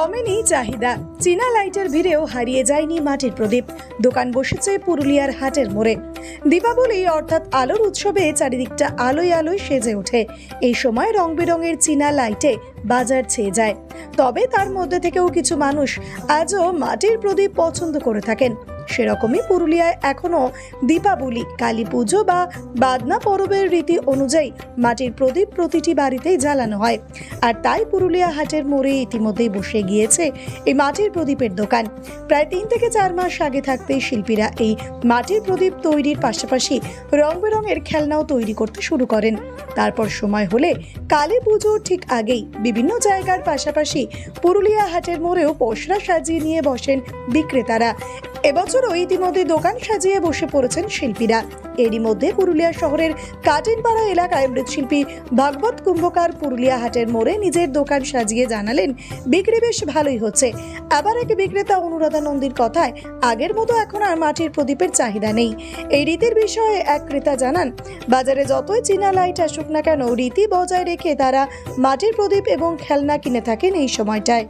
কমেনি চাহিদা। চীনা লাইটের ভিড়েও হারিয়ে যায়নি মাটির প্রদীপ। দোকান বসেছে পুরুলিয়ার হাটের মোড়ে। দীপাবলি অর্থাৎ আলোর উৎসবে চারিদিকটা আলোয় আলোয় সেজে ওঠে। এই সময় রং বেরঙের চীনা লাইটে বাজার ছেয়ে যায়। তবে তার মধ্যে থেকেও কিছু মানুষ আজও মাটির প্রদীপ পছন্দ করে থাকেন। সেরকমই পুরুলিয়ায় এখনও দীপাবলি, কালী পুজো বা বাদনা পরবের রীতি অনুযায়ী মাটির প্রদীপ প্রতিটি বাড়িতেই জ্বালানো হয়। আর তাই পুরুলিয়া হাটের মোড়ে ইতিমধ্যেই বসে গিয়েছে এই মাটির প্রদীপের দোকান। প্রায় তিন থেকে চার মাস আগে থাকতেই শিল্পীরা এই মাটির প্রদীপ তৈরির পাশাপাশি রং বেরঙের খেলনাও তৈরি করতে শুরু করেন। তারপর সময় হলে কালী পুজোর ঠিক আগেই বিভিন্ন জায়গার পাশাপাশি পুরুলিয়া হাটের মোড়েও পশরা সাজিয়ে নিয়ে বসেন বিক্রেতারা। এবছরও ইতিমধ্যে দোকান সাজিয়ে বসে পড়েছেন শিল্পীরা। এরই মধ্যে পুরুলিয়া শহরের কাটিনপাড়া এলাকায় মৃৎশিল্পী ভাগবত কুম্ভকার পুরুলিয়া হাটের মোড়ে নিজের দোকান সাজিয়ে জানালেন, বিক্রি বেশ ভালোই হচ্ছে। আবার এক বিক্রেতা অনুরাধা নন্দীর কথায়, আগের মতো এখন আর মাটির প্রদীপের চাহিদা নেই। এই রীতির বিষয়ে এক ক্রেতা জানান, বাজারে যতই চীনা লাইট আসুক না কেন, রীতি বজায় রেখে তারা মাটির প্রদীপ এবং খেলনা কিনে থাকেন এই সময়টায়।